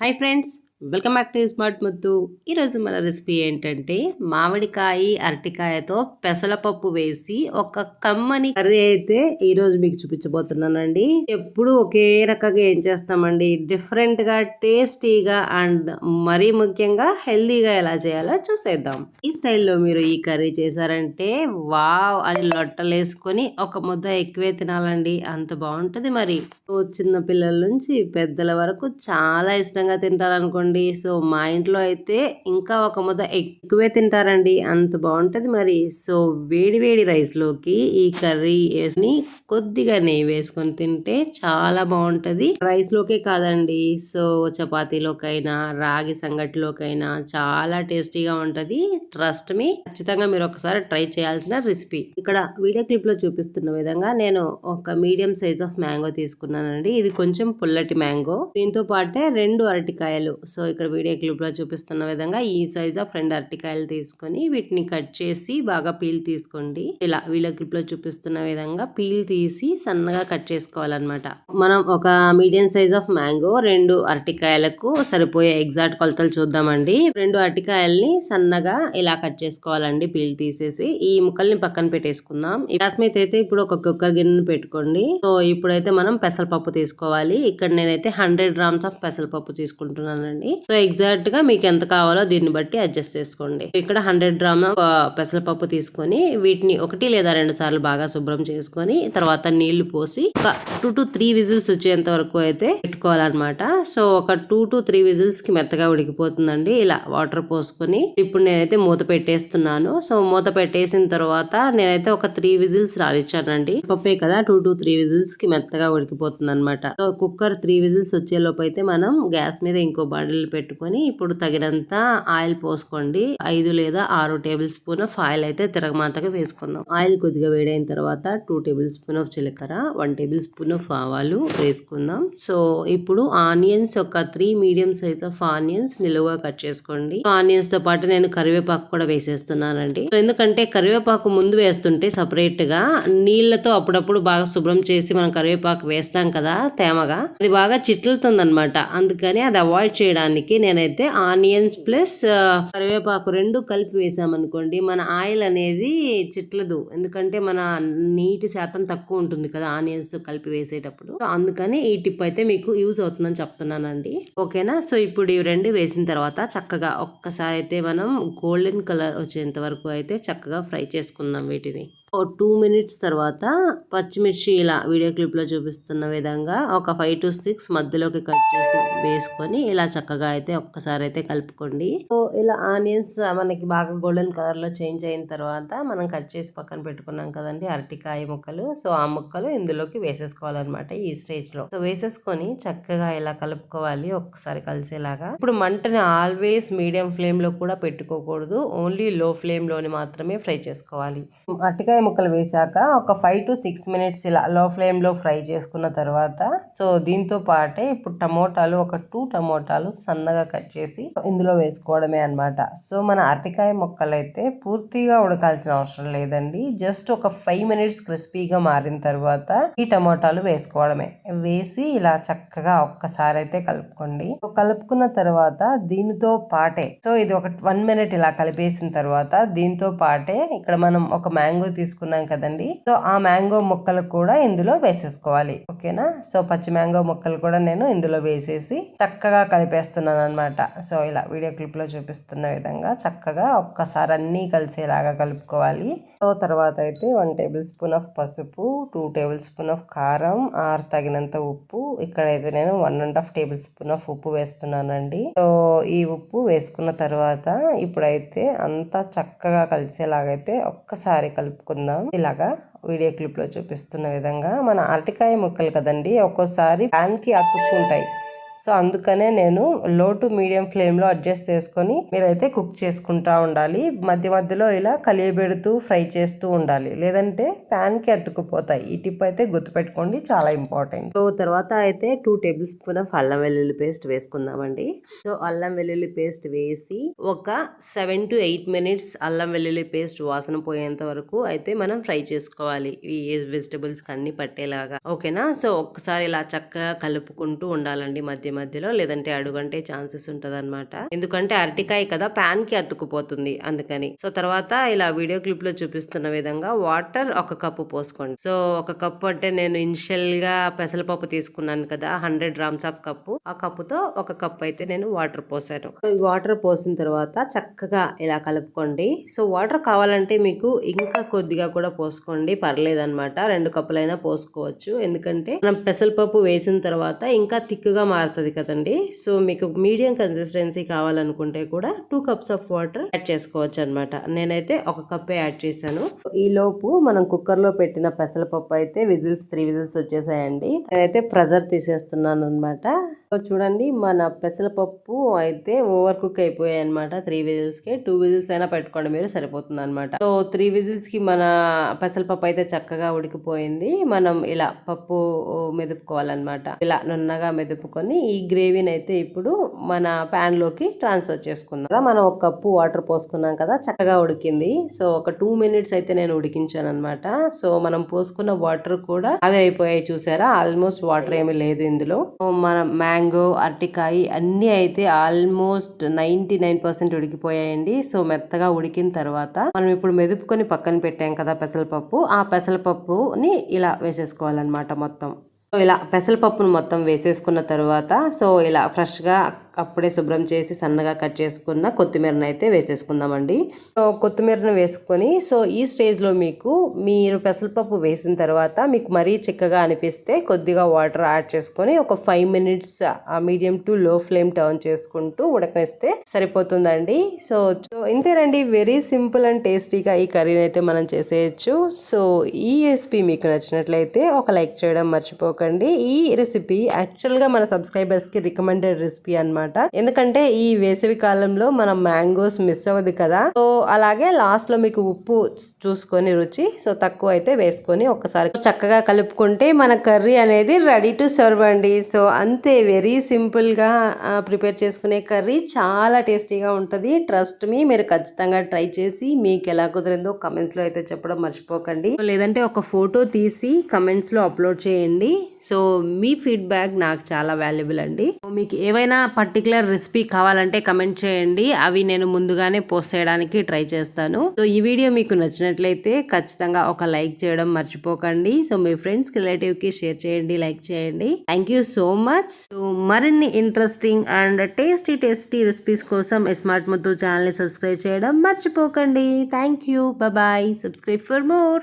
Hi friends welcome back to smart Muddu. ఈరోజు మన recipe ఏంటంటే మామిడికాయ అరటికాయతో పెసలపప్పు వేసి ఒక కమ్మని కర్రీ అయితే ఈరోజు మీకు చూపించబోతున్నానండి. ఎప్పుడు ఒకే రకంగా ఏం చేస్తామండి? డిఫరెంట్గా టేస్టీగా అండ్ మరీ ముఖ్యంగా హెల్దీగా ఎలా చేయాలో చూసేద్దాం. ఈ స్టైల్లో మీరు ఈ కర్రీ చేశారంటే వావ్ అని లొట్టలేసుకొని ఒక ముద్ద ఎక్కువే తినాలండి. అంత బాగుంటుంది మరి. చిన్న పిల్లల నుంచి పెద్దల వరకు చాలా ఇష్టంగా తింటారనుకోండి. సో మా ఇంట్లో అయితే ఇంకా ఒక ముద్ద ఎక్కువే తింటారండి. అంత బాగుంటుంది మరి. సో వేడి వేడి రైస్లోకి ఈ కర్రీ వేసుకుని కొద్దిగా నెయ్యి వేసుకొని తింటే చాలా బాగుంటుంది. రైస్లోకే కాదండి. సో చపాతీలోకైనా రాగి సంగటిలోకైనా చాలా టేస్టీగా ఉంటుంది. Trust me. ఖచ్చితంగా మీరు ఒకసారి ట్రై చేయాల్సిన రెసిపీ. ఇక్కడ వీడియో క్లిప్లో చూపిస్తున్న విధంగా నేను ఒక మీడియం సైజ్ ఆఫ్ మ్యాంగో తీసుకున్నానండి. ఇది కొంచెం పుల్లటి మ్యాంగో. దీంతో పాటే రెండు అరటికాయలు సో సో ఇక్కడ వీడియో క్లిప్లో చూపిస్తున్న విధంగా ఈ సైజ్ ఆఫ్ రెండు అరటికాయలు తీసుకొని వీటిని కట్ చేసి బాగా పీల్ తీసుకోండి. ఇలా వీడియో క్లిప్లో చూపిస్తున్న విధంగా పీల్ తీసి సన్నగా కట్ చేసుకోవాలన్నమాట. మనం ఒక మీడియం సైజ్ ఆఫ్ మ్యాంగో రెండు అరటికాయలకు సరిపోయే ఎగ్జాక్ట్ కొలతలు చూద్దామండి. రెండు అరటికాయల్ని సన్నగా ఇలా కట్ చేసుకోవాలండి పీల్ తీసేసి. ఈ ముక్కల్ని పక్కన పెట్టేసుకుందాం. ఈ క్లాస్మేట్ అయితే ఇప్పుడు ఒక కుక్కర్ గిన్నెను పెట్టుకోండి. సో ఇప్పుడైతే మనం పెసరపప్పు తీసుకోవాలి. ఇక్కడ నేనైతే హండ్రెడ్ గ్రామ్స్ ఆఫ్ పెసరపప్పు తీసుకుంటున్నానండి. సో ఎగ్జాక్ట్గా మీకు ఎంత కావాలో దీన్ని బట్టి అడ్జస్ట్ చేసుకోండి. ఇక్కడ హండ్రెడ్ గ్రామ్ పెసరపప్పు తీసుకొని వీటిని ఒకటి లేదా రెండు సార్లు బాగా శుభ్రం చేసుకొని తర్వాత నీళ్ళు పోసి ఒక టూ టు త్రీ విజిల్స్ వచ్చేంత వరకు అయితే పెట్టుకోవాలన్నమాట. సో ఒక టూ టు త్రీ విజిల్స్కి మెత్తగా ఉడికిపోతుందండి. ఇలా వాటర్ పోసుకొని ఇప్పుడు నేనైతే మూత పెట్టేస్తున్నాను. సో మూత పెట్టేసిన తర్వాత నేనైతే ఒక త్రీ విజిల్స్ రావిచ్చానండి. పప్పే కదా టూ టు త్రీ విజిల్స్కి మెత్తగా ఉడికిపోతుంది అనమాట సో కుక్కర్ త్రీ విజిల్స్ వచ్చే లోపు అయితే మనం గ్యాస్ మీద ఇంకో గిన్నెలు పెట్టుకొని ఇప్పుడు తగినంత ఆయిల్ పోసుకోండి. ఐదు లేదా ఆరు టేబుల్ స్పూన్ ఆఫ్ ఆయిల్ అయితే తిరగమాతగా వేసుకుందాం. ఆయిల్ కొద్దిగా వేడైన తర్వాత టూ టేబుల్ స్పూన్ ఆఫ్ జీలకర్ర వన్ టేబుల్ స్పూన్ ఆఫ్ ఆవాలు వేసుకుందాం. సో ఇప్పుడు ఆనియన్స్ ఒక three medium size of onions నిలువుగా కట్ చేసుకోండి. ఆనియన్స్తో పాటు నేను కరివేపాకు కూడా వేసేస్తున్నానండి. సో ఎందుకంటే కరివేపాకు ముందు వేస్తుంటే సపరేట్గా నీళ్ళతో అప్పుడప్పుడు బాగా శుభ్రం చేసి మనం కరివేపాకు వేస్తాం కదా తేమగా. అది బాగా చిట్లుతుంది అనమాట అందుకని అది అవాయిడ్ చేయడానికి నేనైతే ఆనియన్స్ ప్లస్ కరివేపాకు రెండు కలిపి వేసామనుకోండి మన ఆయిల్ అనేది చిట్లదు. ఎందుకంటే మన నీటి శాతం తక్కువ ఉంటుంది కదా ఆనియన్స్ కలిపి వేసేటప్పుడు. అందుకని ఈ టిప్ అయితే మీకు యూజ్ అవుతుందని చెప్తున్నానండి. ఓకేనా? సో ఇప్పుడు ఇవి రెండు వేసిన తర్వాత చక్కగా ఒక్కసారి అయితే మనం గోల్డెన్ కలర్ వచ్చేంత వరకు అయితే చక్కగా ఫ్రై చేసుకుందాం వీటిని. ఓ టూ మినిట్స్ తర్వాత పచ్చిమిర్చి ఇలా వీడియో క్లిప్లో చూపిస్తున్న విధంగా ఒక ఫైవ్ టు సిక్స్ మధ్యలోకి కట్ చేసి వేసుకొని ఇలా చక్కగా అయితే ఒక్కసారి అయితే కలుపుకోండి. సో ఇలా ఆనియన్స్ మనకి బాగా గోల్డెన్ కలర్లో చేంజ్ అయిన తర్వాత మనం కట్ చేసి పక్కన పెట్టుకున్నాం కదండి అరటికాయ ముక్కలు. సో ఆ ముక్కలు ఇందులోకి వేసేసుకోవాలన్నమాట ఈ స్టేజ్లో. సో వేసేసుకొని చక్కగా ఇలా కలుపుకోవాలి ఒక్కసారి కలిసేలాగా. ఇప్పుడు మంటని ఆల్వేస్ మీడియం ఫ్లేమ్లో కూడా పెట్టుకోకూడదు. ఓన్లీ లో ఫ్లేమ్లోని మాత్రమే ఫ్రై చేసుకోవాలి. అరటికాయ ముక్కలు వేశాక ఒక ఫైవ్ టు సిక్స్ మినిట్స్ ఇలా లో ఫ్లేమ్లో ఫ్రై చేసుకున్న తర్వాత సో దీంతో పాటే ఇప్పుడు టమోటాలు ఒక టూ టమోటాలు సన్నగా కట్ చేసి ఇందులో వేసుకోవడమే అనమాట సో మన అరటికాయ ముక్కలు అయితే పూర్తిగా ఉడకాల్సిన అవసరం లేదండి. జస్ట్ ఒక ఫైవ్ మినిట్స్ క్రిస్పీగా మారిన తర్వాత ఈ టమోటాలు వేసుకోవడమే. వేసి ఇలా చక్కగా ఒక్కసారి అయితే కలుపుకోండి కలుపుకున్న తర్వాత దీనితో పాటే సో ఇది ఒక వన్ మినిట్ ఇలా కలిపేసిన తర్వాత దీంతో పాటే ఇక్కడ మనం ఒక మ్యాంగో తీసుకున్నాం కదండి. సో ఆ మ్యాంగో ముక్కలు కూడా ఇందులో వేసేసుకోవాలి. ఓకేనా? సో పచ్చి మ్యాంగో ముక్కలు కూడా నేను ఇందులో వేసేసి చక్కగా కలిపేస్తున్నాను అనమాట సో ఇలా వీడియో క్లిప్లో చూపిస్తున్న విధంగా చక్కగా ఒక్కసారి అన్నీ కలిసేలాగా కలుపుకోవాలి. సో తర్వాత అయితే వన్ టేబుల్ స్పూన్ ఆఫ్ పసుపు టూ టేబుల్ స్పూన్ ఆఫ్ కారం ఆరు తగినంత ఉప్పు. ఇక్కడైతే నేను one and half tablespoon of ఉప్పు వేస్తున్నానండి. సో ఈ ఉప్పు వేసుకున్న తర్వాత ఇప్పుడైతే అంతా చక్కగా కలిసేలాగైతే ఒక్కసారి కలుపుకుందాం. ఇలాగా వీడియో క్లిప్లో చూపిస్తున్న విధంగా మన అరటికాయ ముక్కలు కదండి ఒక్కోసారి ప్యాన్కి అతుక్కుంటాయి. సో అందుకనే నేను లో టు మీడియం ఫ్లేమ్లో అడ్జస్ట్ చేసుకొని మీరైతే కుక్ చేసుకుంటా ఉండాలి. మధ్య మధ్యలో ఇలా కలియబెడుతూ ఫ్రై చేస్తూ ఉండాలి. లేదంటే ప్యాన్కి అతుక్కుపోతాయి. ఈ టిప్ అయితే గుర్తుపెట్టుకోండి. చాలా ఇంపార్టెంట్. సో తర్వాత అయితే టూ టేబుల్ స్పూన్ ఆఫ్ అల్లం వెల్లుల్లి పేస్ట్ వేసుకుందామండి. సో అల్లం వెల్లుల్లి పేస్ట్ వేసి ఒక సెవెన్ టు ఎయిట్ మినిట్స్ అల్లం వెల్లుల్లి పేస్ట్ వాసన పోయేంత వరకు అయితే మనం ఫ్రై చేసుకోవాలి. ఈ వెజిటబుల్స్ అన్ని పట్టేలాగా. ఓకేనా? సో ఒక్కసారి ఇలా చక్కగా కలుపుకుంటూ ఉండాలండి మధ్య మధ్య మధ్యలో లేదంటే అడుగంటే ఛాన్సెస్ ఉంటదన్నమాట. ఎందుకంటే అరటికాయ కదా ప్యాన్కి అతుక్కుపోతుంది అందుకని. సో తర్వాత ఇలా వీడియో క్లిప్లో చూపిస్తున్న విధంగా వాటర్ ఒక కప్పు పోసుకోండి. సో ఒక కప్పు అంటే నేను ఇనిషియల్గా పెసలపప్పు తీసుకున్నాను కదా హండ్రెడ్ గ్రామ్స్ ఆఫ్ కప్పు. ఆ కప్పుతో ఒక కప్పు అయితే నేను వాటర్ పోసాను. వాటర్ పోసిన తర్వాత చక్కగా ఇలా కలుపుకోండి. సో వాటర్ కావాలంటే మీకు ఇంకా కొద్దిగా కూడా పోసుకోండి. పర్లేదు అనమాట రెండు కప్పులైనా పోసుకోవచ్చు. ఎందుకంటే మనం పెసరపప్పు వేసిన తర్వాత ఇంకా థిక్గా మారుతుంది. కదండి. సో మీకు మీడియం కన్సిస్టెన్సీ కావాలనుకుంటే కూడా two cups of water add చేసుకోవచ్చు అనమాట నేనైతే ఒక కప్పే యాడ్ చేశాను. ఈ లోపు మనం కుక్కర్లో పెట్టిన పెసరపప్పు అయితే విజిల్స్ త్రీ విజిల్స్ వచ్చేసాయండి. నేనైతే ప్రెజర్ తీసేస్తున్నాను అనమాట చూడండి మన పెసరపప్పు అయితే ఓవర్ కుక్ అయిపోయాయి అనమాట త్రీ విజిల్స్కి టూ విజిల్స్ అయినా పెట్టుకోండి మీరు సరిపోతుంది అనమాట సో త్రీ విజిల్స్కి మన పెసరపప్పు అయితే చక్కగా ఉడికిపోయింది. మనం ఇలా పప్పు మెదుపుకోవాలన్నమాట. ఇలా నున్నగా మెదుపుకొని ఈ గ్రేవీని అయితే ఇప్పుడు మన ప్యాన్లోకి ట్రాన్స్ఫర్ చేసుకుందాం. మనం ఒక కప్పు వాటర్ పోసుకున్నాం కదా చక్కగా ఉడికింది. సో ఒక టూ మినిట్స్ అయితే నేను ఉడికించాను అనమాట సో మనం పోసుకున్న వాటర్ కూడా ఆవిరైపోయాయి చూసారా? ఆల్మోస్ట్ వాటర్ ఏమీ లేదు ఇందులో. మనం మ్యాంగో అరటికాయ అన్నీ అయితే ఆల్మోస్ట్ నైన్టీ నైన్ పర్సెంట్ ఉడికిపోయాయండి. సో మెత్తగా ఉడికిన తర్వాత మనం ఇప్పుడు మెదుపుకొని పక్కన పెట్టాం కదా పెసరపప్పు ఆ పెసరపప్పుని ఇలా వేసేసుకోవాలన్నమాట మొత్తం. సో ఇలా పెసరపప్పును మొత్తం వేసేసుకున్న తర్వాత సో ఇలా ఫ్రెష్గా అప్పుడే శుభ్రం చేసి సన్నగా కట్ చేసుకున్న కొత్తిమీరను అయితే వేసేసుకుందామండి. సో కొత్తిమీరను వేసుకొని సో ఈ స్టేజ్లో మీకు మీరు పెసరపప్పు వేసిన తర్వాత మీకు మరీ చిక్కగా అనిపిస్తే కొద్దిగా వాటర్ యాడ్ చేసుకొని ఒక five minutes medium to low flame turn చేసుకుంటూ ఉడకనిస్తే సరిపోతుందండి. సో సో ఇంతేనండి. వెరీ సింపుల్ అండ్ టేస్టీగా ఈ కర్రీని అయితే మనం చేసేయచ్చు. సో ఈ రెసిపీ మీకు నచ్చినట్లయితే ఒక లైక్ చేయడం మర్చిపోకండి. ఈ రెసిపీ యాక్చువల్గా మన సబ్స్క్రైబర్స్కి రికమెండెడ్ రెసిపీ అనమాట ఎందుకంటే ఈ వేసవి కాలంలో మనం మ్యాంగోస్ మిస్ అవ్వదు కదా. సో అలాగే లాస్ట్లో మీకు ఉప్పు చూసుకొని రుచి సో తక్కువ అయితే వేసుకొని ఒక్కసారి చక్కగా కలుపుకుంటే మన కర్రీ అనేది రెడీ టు సర్వ్ అండి. సో అంతే వెరీ సింపుల్గా ప్రిపేర్ చేసుకునే కర్రీ చాలా టేస్టీగా ఉంటుంది. ట్రస్ట్ మీ మీరు ఖచ్చితంగా ట్రై చేసి మీకు ఎలా కుదిరిందో కమెంట్స్లో అయితే చెప్పడం మర్చిపోకండి. లేదంటే ఒక ఫోటో తీసి కమెంట్స్లో అప్లోడ్ చేయండి. సో మీ ఫీడ్బ్యాక్ నాకు చాలా వాల్యుబుల్ అండి. మీకు ఏవైనా పర్టికులర్ రెసిపీ కావాలంటే కమెంట్ చేయండి. అవి నేను ముందుగానే పోస్ట్ చేయడానికి ట్రై చేస్తాను. సో ఈ వీడియో మీకు నచ్చినట్లయితే ఖచ్చితంగా ఒక లైక్ చేయడం మర్చిపోకండి. సో మీ ఫ్రెండ్స్ రిలేటివ్కి షేర్ చేయండి లైక్ చేయండి. Thank you so much so మరిన్ని interesting and tasty tasty recipes కోసం స్మార్ట్ ముద్దు ఛానల్ని సబ్స్క్రైబ్ చేయడం మర్చిపోకండి. Thank you bye subscribe for more